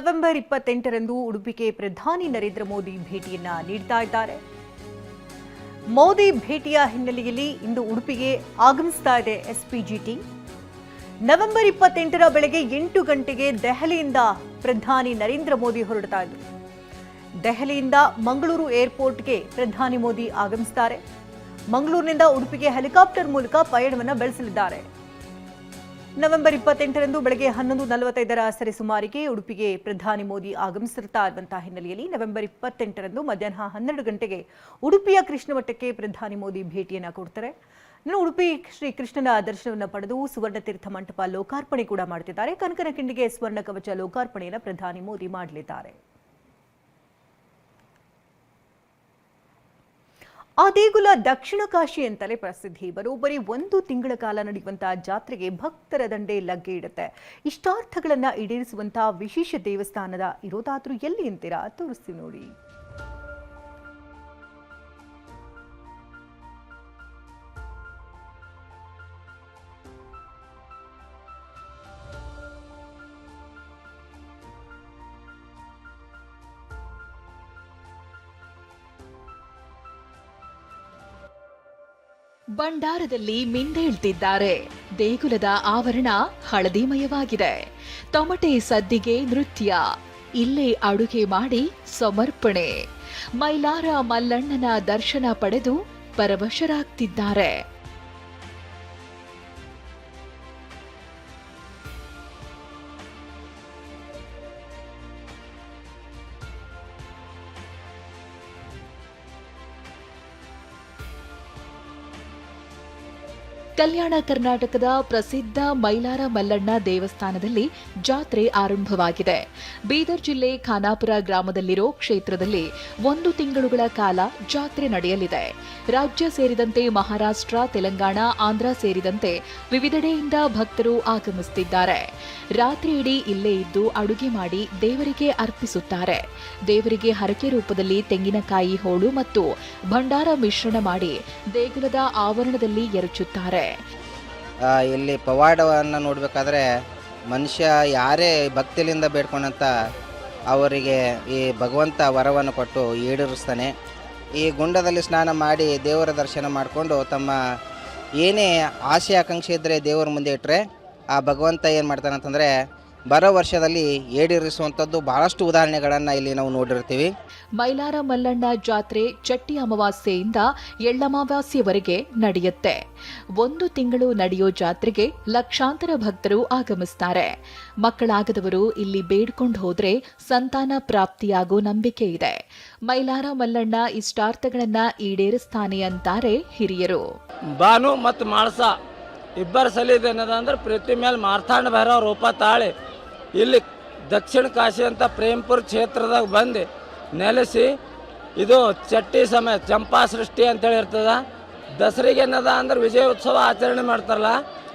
November ಇಪ್ಪತ್ತೆಂಟರಂದು ಉಡುಪಿಗೆ ಪ್ರಧಾನಿ ನರೇಂದ್ರ ಮೋದಿ ಭೇಟಿಯನ್ನ ನೀಡ್ತಾ ಇದ್ದಾರೆ. ಮೋದಿ ಭೇಟಿಯ ಹಿನ್ನೆಲೆಯಲ್ಲಿ ಇಂದು ಉಡುಪಿಗೆ ಆಗಮಿಸ್ತಾ ಇದೆ ಎಸ್ಪಿಜಿಟಿ. ನವೆಂಬರ್ ಇಪ್ಪತ್ತೆಂಟರ ಬೆಳಗ್ಗೆ ಎಂಟು ಗಂಟೆಗೆ ದೆಹಲಿಯಿಂದ ಪ್ರಧಾನಿ ನರೇಂದ್ರ ಮೋದಿ ಹೊರಡ್ತಾ ಇದ್ರು. ದೆಹಲಿಯಿಂದ ಮಂಗಳೂರು ಏರ್ಪೋರ್ಟ್ಗೆ ಪ್ರಧಾನಿ ಮೋದಿ ಆಗಮಿಸ್ತಾರೆ. ಮಂಗಳೂರಿನಿಂದ ಉಡುಪಿಗೆ ಹೆಲಿಕಾಪ್ಟರ್ ಮೂಲಕ ಪಯಣವನ್ನು ಬೆಳೆಸಲಿದ್ದಾರೆ. ನವೆಂಬರ್ ಇಪ್ಪತ್ತೆಂಟರಂದು ಬೆಳಗ್ಗೆ ಹನ್ನೊಂದು ನಲವತ್ತೈದರ ಸರಿಸುಮಾರಿಗೆ ಉಡುಪಿಗೆ ಪ್ರಧಾನಿ ಮೋದಿ ಆಗಮಿಸಿರ್ತಾ ಇರುವಂತಹ ಹಿನ್ನೆಲೆಯಲ್ಲಿ ನವೆಂಬರ್ ಇಪ್ಪತ್ತೆಂಟರಂದು ಮಧ್ಯಾಹ್ನ ಹನ್ನೆರಡು ಗಂಟೆಗೆ ಉಡುಪಿಯ ಕೃಷ್ಣಮಠಕ್ಕೆ ಪ್ರಧಾನಿ ಮೋದಿ ಭೇಟಿಯನ್ನು ಕೊಡ್ತಾರೆ. ಇನ್ನು ಉಡುಪಿ ಶ್ರೀ ಕೃಷ್ಣನ ದರ್ಶನವನ್ನು ಪಡೆದು ಸುವರ್ಣ ತೀರ್ಥ ಮಂಟಪ ಲೋಕಾರ್ಪಣೆ ಕೂಡ ಮಾಡ್ತಿದ್ದಾರೆ. ಕನಕನ ಕಿಂಡಿಗೆ ಸ್ವರ್ಣ ಕವಚ ಲೋಕಾರ್ಪಣೆಯನ್ನು ಪ್ರಧಾನಿ ಮೋದಿ ಮಾಡಲಿದ್ದಾರೆ. ಆ ದೇಗುಲ ದಕ್ಷಿಣ ಕಾಶಿ ಅಂತಲೇ ಪ್ರಸಿದ್ಧಿ. ಬರೋಬ್ಬರಿ ಒಂದು ತಿಂಗಳ ಕಾಲ ನಡೆಯುವಂತಹ ಜಾತ್ರೆಗೆ ಭಕ್ತರ ದಂಡೆ ಲಗ್ಗೆ ಇಡುತ್ತೆ. ಇಷ್ಟಾರ್ಥಗಳನ್ನ ಈಡೇರಿಸುವಂತಹ ವಿಶೇಷ ದೇವಸ್ಥಾನದ ಇರೋದಾದ್ರೂ ಎಲ್ಲಿ ಅಂತೀರಾ? ತೋರಿಸ್ತೀವಿ ನೋಡಿ. ಭಂಡಾರದಲ್ಲಿ ಮಿಂದೇಳ್ತಿದ್ದಾರೆ ದೇಗುಲದ ಆವರಣ ಹಳದಿಮಯವಾಗಿದೆ. ತೊಮಟೆ ಸದ್ದಿಗೆ ನೃತ್ಯ. ಇಲ್ಲೇ ಅಡುಗೆ ಮಾಡಿ ಸಮರ್ಪಣೆ. ಮೈಲಾರ ಮಲ್ಲಣ್ಣನ ದರ್ಶನ ಪಡೆದು ಪರವಶರಾಗ್ತಿದ್ದಾರೆ. ಕಲ್ಯಾಣ ಕರ್ನಾಟಕದ ಪ್ರಸಿದ್ಧ ಮೈಲಾರ ಮಲ್ಲಣ್ಣ ದೇವಸ್ಥಾನದಲ್ಲಿ ಜಾತ್ರೆ ಆರಂಭವಾಗಿದೆ. ಬೀದರ್ ಜಿಲ್ಲೆ ಖಾನಾಪುರ ಗ್ರಾಮದಲ್ಲಿರೋ ಕ್ಷೇತ್ರದಲ್ಲಿ ಒಂದು ತಿಂಗಳುಗಳ ಕಾಲ ಜಾತ್ರೆ ನಡೆಯಲಿದೆ. ರಾಜ್ಯ ಸೇರಿದಂತೆ ಮಹಾರಾಷ್ಟ್ರ, ತೆಲಂಗಾಣ, ಆಂಧ್ರ ಸೇರಿದಂತೆ ವಿವಿಧೆಡೆಯಿಂದ ಭಕ್ತರು ಆಗಮಿಸುತ್ತಿದ್ದಾರೆ. ರಾತ್ರಿ ಇಲ್ಲೇ ಇದ್ದು ಅಡುಗೆ ಮಾಡಿ ದೇವರಿಗೆ ಅರ್ಪಿಸುತ್ತಾರೆ. ದೇವರಿಗೆ ಹರಕೆ ರೂಪದಲ್ಲಿ ತೆಂಗಿನಕಾಯಿ, ಹೋಳು ಮತ್ತು ಭಂಡಾರ ಮಿಶ್ರಣ ಮಾಡಿ ದೇಗುಲದ ಆವರಣದಲ್ಲಿ ಎರಚುತ್ತಾರೆ. ಇಲ್ಲಿ ಪವಾಡವನ್ನು ನೋಡಬೇಕಾದ್ರೆ ಮನುಷ್ಯ ಯಾರೇ ಭಕ್ತಿಲಿಂದ ಬೇಡ್ಕೊಂಡಂತ ಅವರಿಗೆ ಈ ಭಗವಂತ ವರವನ್ನು ಕೊಟ್ಟು ಈಡೇರಿಸ್ತಾನೆ. ಈ ಗುಂಡದಲ್ಲಿ ಸ್ನಾನ ಮಾಡಿ ದೇವರ ದರ್ಶನ ಮಾಡಿಕೊಂಡು ತಮ್ಮ ಏನೇ ಆಸೆ ಆಕಾಂಕ್ಷೆ ಇದ್ದರೆ ದೇವರ ಮುಂದೆ ಇಟ್ಟರೆ ಆ ಭಗವಂತ ಏನು ಮಾಡ್ತಾನೆ ಅಂತಂದರೆ ಬರೋ ವರ್ಷದಲ್ಲಿ ಈಡೇರಿಸುವಂಥದ್ದು ಬಹಳಷ್ಟು ಉದಾಹರಣೆಗಳನ್ನು ಇಲ್ಲಿ ನಾವು ನೋಡಿರ್ತೀವಿ. ಮೈಲಾರ ಮಲ್ಲಣ್ಣ ಜಾತ್ರೆ ಚಟ್ಟಿ ಅಮಾವಾಸ್ಯೆಯಿಂದ ಎಳ್ಳಮಾವಾಸ್ಯವರೆಗೆ ನಡೆಯುತ್ತೆ. ಒಂದು ತಿಂಗಳು ನಡೆಯೋ ಜಾತ್ರೆಗೆ ಲಕ್ಷಾಂತರ ಭಕ್ತರು ಆಗಮಿಸ್ತಾರೆ. ಮಕ್ಕಳಾಗದವರು ಇಲ್ಲಿ ಬೇಡ್ಕೊಂಡು ಹೋದ್ರೆ ಸಂತಾನ ಪ್ರಾಪ್ತಿಯಾಗೋ ನಂಬಿಕೆ ಇದೆ. ಮೈಲಾರ ಮಲ್ಲಣ್ಣ ಇಷ್ಟಾರ್ಥಗಳನ್ನ ಈಡೇರಿಸ್ತಾನೆ ಅಂತಾರೆ ಹಿರಿಯರು. ಬಾನು ಮತ್ತು ಮಾಳಸ. ಇಬ್ಬರ ಸಲಿದ ಏನದ ಅಂದ್ರೆ ಪ್ರತಿ ಮೇಲೆ ಮಾರ್ತಾಂಡ ಭೈರವ ರೂಪ ತಾಳಿ. ಇಲ್ಲಿ ದಕ್ಷಿಣ ಕಾಶಿ ಅಂತ ಪ್ರೇಮ್ಪುರ ಕ್ಷೇತ್ರದಾಗ ಬಂದು ನೆಲೆಸಿ ಇದು ಚಟ್ಟಿ ಸಮಯ ಚಂಪಾ ಸೃಷ್ಟಿ ಅಂತೇಳಿ ಇರ್ತದ. ದಸರಿಗೆ ಏನದ ಅಂದ್ರೆ ವಿಜಯೋತ್ಸವ ಆಚರಣೆ ಮಾಡ್ತಾರಲ್ಲ,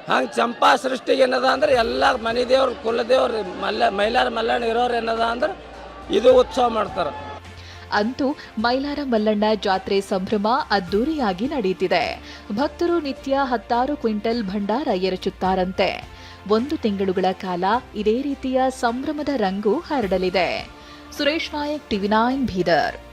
ಹಂಗೆ ಚಂಪಾ ಸೃಷ್ಟಿಗೆ ಏನದ ಅಂದ್ರೆ ಎಲ್ಲ ಮನೆ ದೇವ್ರು ಕುಲದೇವ್ರು ಮಲ್ಲ ಮೈಲಾರ ಮಲ್ಲಣ್ಣ ಇರೋರು ಏನದ ಅಂದ್ರೆ ಇದು ಉತ್ಸವ ಮಾಡ್ತಾರೆ. ಅಂತೂ ಮೈಲಾರ ಮಲ್ಲಣ್ಣ ಜಾತ್ರೆ ಸಂಭ್ರಮ ಅದ್ದೂರಿಯಾಗಿ ನಡೆಯುತ್ತಿದೆ. ಭಕ್ತರು ನಿತ್ಯ ಹತ್ತಾರು ಕ್ವಿಂಟಲ್ ಭಂಡಾರ ಎರಚುತ್ತಾರಂತೆ. ಒಂದು ತಿಂಗಳುಗಳ ಕಾಲ ಇದೇ ರೀತಿಯ ಸಂಭ್ರಮದ ರಂಗು ಹರಡಲಿದೆ. Suresh Nayak, TV nine, Bidar.